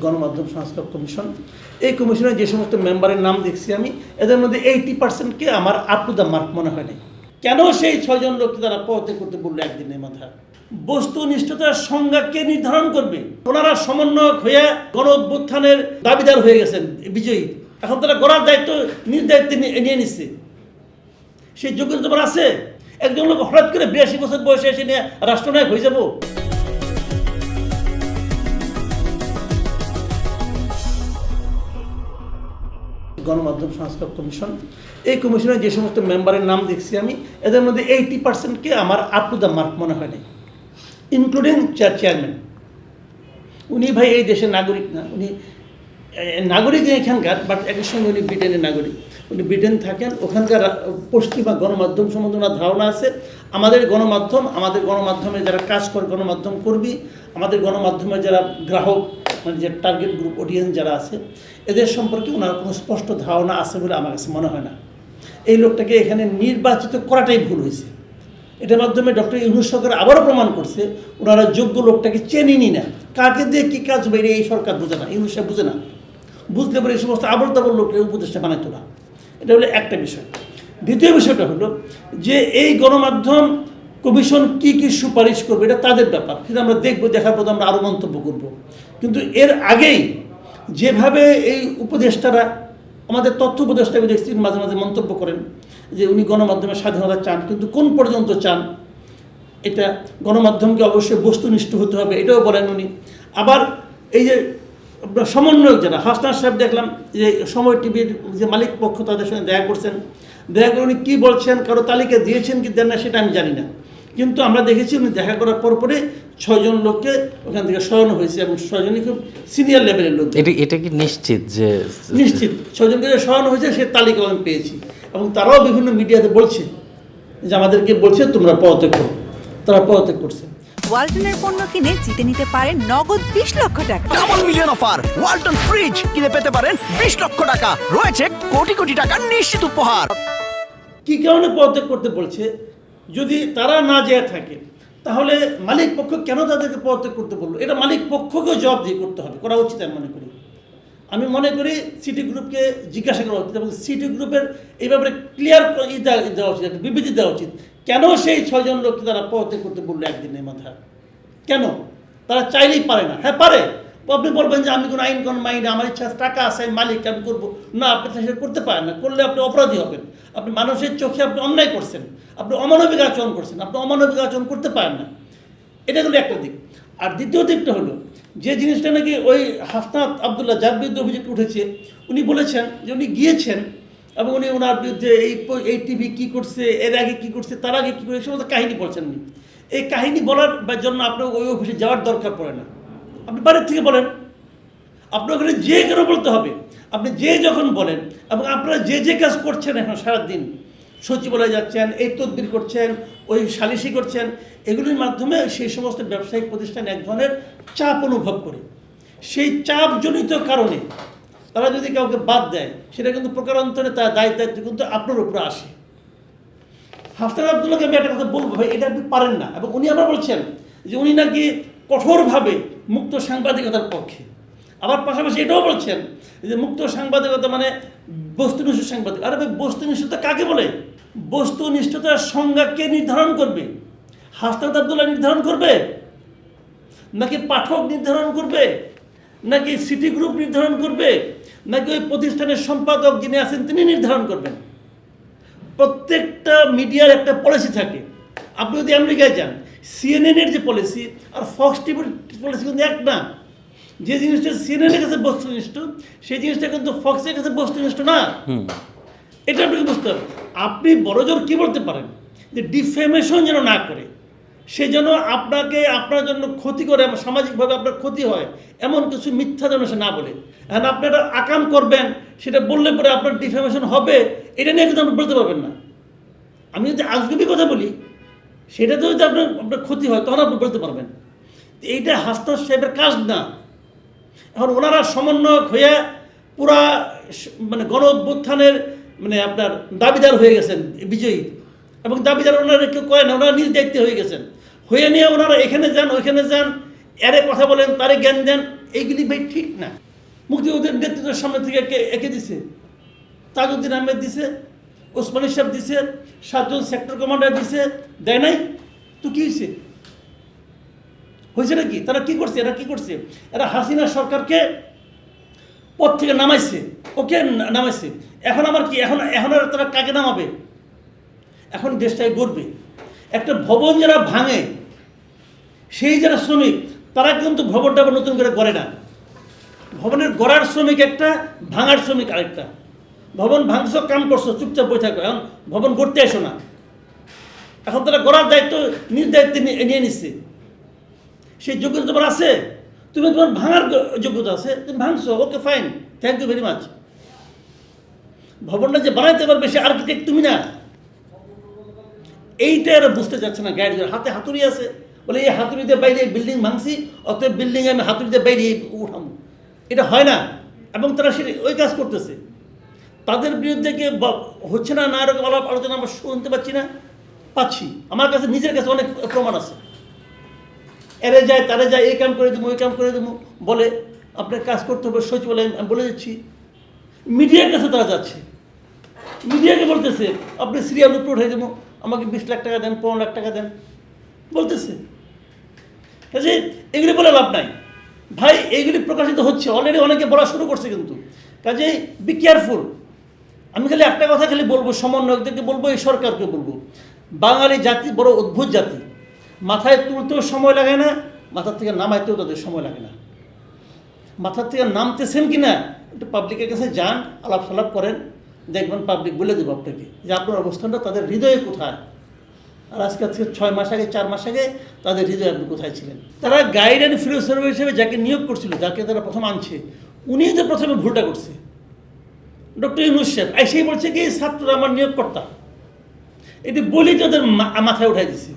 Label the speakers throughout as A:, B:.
A: গণমাধ্যম সংস্কার কমিশন। এই কমিশনের যে সমস্ত মেম্বারের নাম দেখছি আমি, এদের মধ্যে এইটি পার্সেন্টকে আমার আপ টু দ্য মার্ক মনে হয় নাই। কেন সেই ছয়জন লোককে তারা পথে করতে বলল একদিনের মাথা বস্তুনিষ্ঠতার সংজ্ঞা কে নির্ধারণ করবে? ওনারা সমন্বয়ক হয়ে গণ অভ্যুত্থানের দাবিদার হয়ে গেছেন, বিজয়ী। এখন তারা গড়ার দায়িত্ব, নিজ দায়িত্বে নিয়ে- নিচ্ছে। সেই যোগ্যতা আছে? একজন লোক হঠাৎ করে বিরাশি বছর বয়সে এসে নিয়ে রাষ্ট্রনায়ক হয়ে যাব? গণমাধ্যম সংস্কার কমিশন। এই কমিশনের যে সমস্ত মেম্বারের নাম দেখছি আমি, এদের মধ্যে এইটি পার্সেন্টকে আমার আপ টু দ্য মার্ক মনে হয় নাই ইনক্লুডিং চেয়ারম্যান উনি ভাই এই দেশের নাগরিক না, উনি নাগরিক এখানকার বাট একই সঙ্গে উনি ব্রিটেনের নাগরিক। উনি ব্রিটেন থাকেন, ওখানকার পশ্চিমা গণমাধ্যম সম্বন্ধে ওনার ধারণা আছে। আমাদের গণমাধ্যম, আমাদের গণমাধ্যমে যারা কাজ করে, গণমাধ্যম কর্মী, আমাদের গণমাধ্যমে যারা গ্রাহক মানে যে টার্গেট গ্রুপ অডিয়েন্স যারা আছে, এদের সম্পর্কে ওনার কোনো স্পষ্ট ধারণা আছে বলে আমার কাছে মনে হয় না। এই লোকটাকে এখানে নির্বাচিত করাটাই ভুল হয়েছে। এটার মাধ্যমে ডক্টর ইউনুস সরকার আবারও প্রমাণ করছে, ওনারা যোগ্য লোকটাকে চেনেনি না কাকে দিয়ে কী কাজ এটা এই সরকার বোঝে না, ইউনুস সাহেব বুঝে না। বুঝলে পরে এই সমস্ত আবল তাবল লোকের উপদেষ্টা বানাইতো না। এটা হলো একটা বিষয়। দ্বিতীয় বিষয়টা হলো যে এই গণমাধ্যম কমিশন কি কি সুপারিশ করবে, এটা তাদের ব্যাপার। সেটা আমরা দেখব, দেখার পর আমরা আরও মন্তব্য করব। কিন্তু এর আগেই যেভাবে এই উপদেষ্টারা, আমাদের তথ্য উপদেষ্টা আমি দেখছি মাঝে মাঝে মন্তব্য করেন যে উনি গণমাধ্যমের স্বাধীনতা চান, কিন্তু কোন পর্যন্ত চান, এটা গণমাধ্যমকে অবশ্যই বস্তুনিষ্ঠ হতে হবে, এটাও বলেন উনি। আবার এই যে সমন্বয়ক যারা হাসনার সাহেব দেখলাম যে সময় টিভির যে মালিক পক্ষ তাদের সঙ্গে দেখা করছেন। দেখা করে উনি কী বলছেন, কারও তালিকা দিয়েছেন কি দেন না, সেটা আমি জানি না। কিন্তু আমরা দেখেছি উনি দেখা করার পর পরে ছয়জন লোককে ওখান থেকে সরানো হয়েছে এবং ছয়জনই খুব সিনিয়র লেভেলের লোক।
B: এটা এটা কি নিশ্চিত যে
A: নিশ্চিত। ছয়জনকে যে সরানো হয়েছে সে তালিকা আমি পেয়েছি। এবং তারাও বিভিন্ন মিডিয়াতে বলছে যে আমাদেরকে বলছে তোমরা পদত্যাগ করো। তারা পদত্যাগ করছে।
C: ওয়ালটনের পণ্য কিনে জিতে নিতে পারেন নগদ বিশ লক্ষ টাকা।
D: Double million offer Walton fridge কিনে পেতে পারেন বিশ লক্ষ টাকা। রয়েছে কোটি কোটি টাকার নিশ্চিত উপহার।
A: কি কারণে পদত্যাগ করতে বলছে? যদি তারা না যেয়ে থাকে, তাহলে মালিক পক্ষ কেন তাদেরকে পদত্যাগ করতে বলল? এটা মালিক পক্ষকেও জবাব দিয়ে করতে হবে, করা উচিত আমি মনে করি। আমি মনে করি সিটি গ্রুপকে জিজ্ঞাসা করা উচিত এবং সিটি গ্রুপের এই ব্যাপারে ক্লিয়ার দেওয়া উচিত একটা বিবৃতি দেওয়া উচিত। কেন সেই ছয়জন লোককে তারা পদত্যাগ করতে বলল একদিনের মাথা কেন? তারা চাইলেই পারে না। হ্যাঁ পারে। আপনি বলবেন যে আমি কোনো আইন কোন মাইন, আমার ইচ্ছা টাকা আছে, আমি মালিক, আমি করব। না, আপনি সেটা করতে পারেন না। করলে আপনি অপরাধী হবেন। আপনি মানুষের চোখে আপনি অন্যায় করছেন। আপনি অমানবিক আচরণ করছেন। আপনি অমানবিক আচরণ করতে পারেন না। এটা হলো একটা দিক। আর দ্বিতীয় দিকটা হলো, যে জিনিসটা নাকি ওই হাসনাত আবদুল্লাহ যার বিরুদ্ধে অভিযোগ উঠেছে, উনি বলেছেন যে উনি গিয়েছেন এবং উনি ওনার বিরুদ্ধে এই এই টিভি কী করছে, এর আগে কী করছে, তার আগে কী করছে সমস্ত কাহিনী বলছেন উনি। এই কাহিনী বলার জন্য আপনার ওই অফিসে যাওয়ার দরকার পড়ে না। আপনি বাড়ির থেকে বলেন। আপনার ওখানে যে কেন বলতে হবে? আপনি যে যখন বলেন, এবং আপনারা যে যে কাজ করছেন এখন সারাদিন, সচিবালয়ে যাচ্ছেন, এই তদবির করছেন, ওই সালিশি করছেন, এগুলির মাধ্যমে সেই সমস্ত ব্যবসায়িক প্রতিষ্ঠান এক ধরনের চাপ অনুভব করে। সেই চাপজনিত কারণে তারা যদি কাউকে বাদ দেয়, সেটা কিন্তু প্রকারান্তরে তার দায় দায়িত্ব কিন্তু আপনার উপরে আসে। হাফতার আবদুল্লাহকে আমি একটা কথা বলব ভাই, এটা আপনি পারেন না। এবং উনি আবার বলছেন যে উনি নাকি কঠোরভাবে মুক্ত সাংবাদিকতার পক্ষে। আবার পাশাপাশি এটাও বলছেন যে মুক্ত সাংবাদিকতা মানে বস্তুনিষ্ঠ সাংবাদিক। আরে ভাই, বস্তুনিষ্ঠতা কাকে বলে? বস্তুনিষ্ঠতার সংজ্ঞা কে নির্ধারণ করবে? হাসনাত আবদুল্লাহ নির্ধারণ করবে? নাকি পাঠক নির্ধারণ করবে? নাকি সিটি গ্রুপ নির্ধারণ করবে? নাকি ওই প্রতিষ্ঠানের সম্পাদক যিনি আছেন তিনি নির্ধারণ করবেন? প্রত্যেকটা মিডিয়ার একটা পলিসি থাকে। আপনি যদি আমেরিকায় যান সিএনএনের যে পলিসি আর ফক্স টিভির পলিসি কিন্তু এক না। যে জিনিসটা সিএনএনের কাছে বস্তুনিষ্ঠ সেই জিনিসটা কিন্তু ফক্সের কাছে বস্তুনিষ্ঠ না। এটা আপনাকে বুঝতে হবে। আপনি বড়জোর কী বলতে পারেন? যে ডিফেমেশন যেন না করে সে যেন আপনাকে আপনার জন্য ক্ষতি করে সামাজিকভাবে আপনার ক্ষতি হয় এমন কিছু মিথ্যা যেন সে না বলে। এখন আপনি একটা আকাম করবেন সেটা বললে পরে আপনার ডিফেমেশন হবে এটা নিয়ে কিন্তু আপনি বলতে পারবেন না। আমি যদি আজগুবি কথা বলি সেটাতে যদি আপনার আপনার ক্ষতি হয়, তখন আপনি বলতে পারবেন। এইটা হাসনাত সাহেবের কাজ না। এখন ওনারা সমন্বয়ক হয়ে পুরা মানে গণ অভ্যুত্থানের মানে আপনার দাবিদার হয়ে গেছেন, বিজয়ী। এবং দাবিদার ওনারা কেউ করে না, ওনারা নিজ দায়িত্বে হয়ে গেছেন। হয়ে নিয়ে ওনারা এখানে যান, ওইখানে যান, এরে কথা বলেন, তারে জ্ঞান দেন, এইগুলি ভাই ঠিক না। মুক্তিযুদ্ধের নেতৃত্বের সামনে থেকে একে একে দিছে। তাজউদ্দিন আহমেদ দিছে, ওসমানী সাহেব দিছে, সাতজন সেক্টর কমান্ডার দিছে দেয় নাই? তো কি হয়েছে হয়েছে নাকি? তারা কি করছে? এরা কি করছে? এরা হাসিনা সরকারকে পথ থেকে নামাইছে। ওকে? নামাইছে। এখন আবার কি? এখন এখন আর তারা কাকে নামাবে? এখন দেশটায় গড়বে। একটা ভবন যারা ভাঙে, সেই যারা শ্রমিক, তারা কিন্তু ভবনটা আবার নতুন করে গড়ে না। ভবনের গড়ার শ্রমিক একটা, ভাঙার শ্রমিক আরেকটা। ভবন ভাঙছো, কাম করছ, চুপচাপ বই থাকো। এখন ভবন গড়তে এসো না। এখন তারা গড়ার দায়িত্ব, নিজ দায়িত্ব নিয়ে নিচ্ছে সেই যোগ্যতা তোমার আছে। তুমি তোমার ভাঙার যোগ্যতা আছে। তুমি ভাঙছো, okay fine thank you very much ভবনটা যে বানাইতে পারবে সে আর্কিটেক্ট তুমি না। এইটা এরা বুঝতে চাচ্ছে না গাইড হাতে হাতুড়ি আছে। বলে, এই হাতুড়িতে বাইরে বিল্ডিং ভাঙছি, অতএব বিল্ডিং আমি হাতুড়িতে বাইরে উঠাম। এটা হয় না। এবং তারা সেটা ওই কাজ করতেছে। তাদের বিরুদ্ধে কি হচ্ছে না না এরকম আলাপ আলোচনা আমরা শুনতে পাচ্ছি না? পাচ্ছি। আমার কাছে, নিজের কাছে অনেক প্রমাণ আছে। এরে যায়, তারে যায়, এই কাম করে দেবো, ওই কাম করে দেবো, বলে আপনার কাজ করতে হবে সচিবালয় আমি বলে দিচ্ছি। মিডিয়ার কাছে তারা যাচ্ছে। মিডিয়াকে বলতেছে, আপনি সিরিয়াল উপরে উঠে দেবো, আমাকে বিশ লাখ টাকা দেন, পনেরো লাখ টাকা দেন। বলতেছে। কাজে এগুলি বলে লাভ নাই। ভাই এইগুলি প্রকাশিত হচ্ছে অলরেডি অনেকে বলা শুরু করছে কিন্তু। কাজে বি কেয়ারফুল আমি খালি একটা কথা খালি বলব, সমন্বয়কদেরকে বলব, এই সরকারকে বলব। বাঙালি জাতি বড় অদ্ভুত জাতি। মাথায় তুলতেও সময় লাগে না, মাথার থেকে নামাইতেও তাদের সময় লাগে না। মাথার থেকে নামতেছেন কি না একটু পাবলিকের কাছে যান, আলাপ সালাপ করেন, দেখবেন পাবলিক বলে দেবো আপনাকে যে আপনার অবস্থানটা তাদের হৃদয়ে কোথায়। আর আজকে আজকে ছয় মাস আগে, চার মাস আগে তাদের হৃদয়ে আপনি কোথায় ছিলেন? তারা গাইড অ্যান্ড ফিল্ড সার্ভে হিসেবে যাকে নিয়োগ করছিল, যাকে তারা প্রথম আনছে, উনি তো প্রথমে ভুলটা করছে। ডক্টর ইউনুস সাহেব এসেই বলছে কি, ছাত্ররা আমার নিয়োগকর্তা। এটি বলি তাদের মাথায় উঠাই দিছে।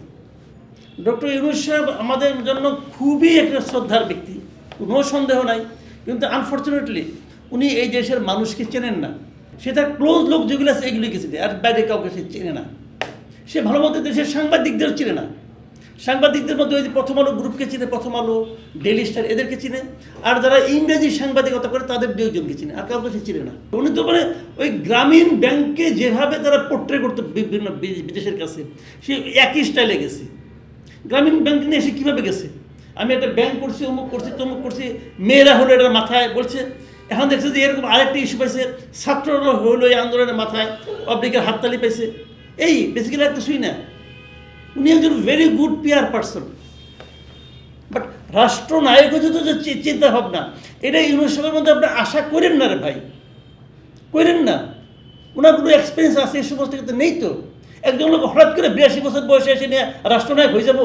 A: ডক্টর ইউনুস সাহেব আমাদের জন্য খুবই একটা শ্রদ্ধার ব্যক্তি। কোনো সন্দেহ নাই। কিন্তু আনফর্চুনেটলি উনি এই দেশের মানুষকে চেনেন না। সে তার ক্লোজ লোক যেগুলো আছে এগুলি গেছে আর বাইরে কাউকে সে চেনে না। সে ভালো মতো দেশের সাংবাদিকদের চেনে না। সাংবাদিকদের মধ্যে ওই প্রথম আলো গ্রুপকে চিনে, প্রথম আলো ডেলি স্টার এদেরকে চিনে। আর যারা ইংরেজি সাংবাদিকতা করে, তাদের দুইজনকে চিনে। আর কাউকে সে চিনে না। উনি তো মানে ওই গ্রামীণ ব্যাংকে যেভাবে তারা পোট্রে করতো বিভিন্ন বিদেশের কাছে, সে একই স্টাইলে গেছে। গ্রামীণ ব্যাংক নিয়ে এসে কীভাবে গেছে? আমি একটা ব্যাংক করছি, অমুক করছি, তমুক করছি, মেয়েরা হলো এটার মাথায় বলছে। এখন দেখছে যে এরকম আরেকটা ইস্যু পাইছে, ছাত্ররা হলো এই আন্দোলনের মাথায় পাবলিকের হাততালি পাইছে। এই বেসিক্যালি একটা শুই না। উনি একজন very good peer person but রাষ্ট্রনায়ক যদি যে চিন্তা ভাবনা, এটা ইউনিভার্সিটির মধ্যে আপনি আশা করেন না রে ভাই? করেন না। ওনার কোনো এক্সপিরিয়েন্স আছে, এই সমস্ত ক্ষেত্রে নেই তো? একজন লোক হঠাৎ করে বিরাশি বছর বয়সে এসে নিয়ে রাষ্ট্রনায়ক হয়ে যাব?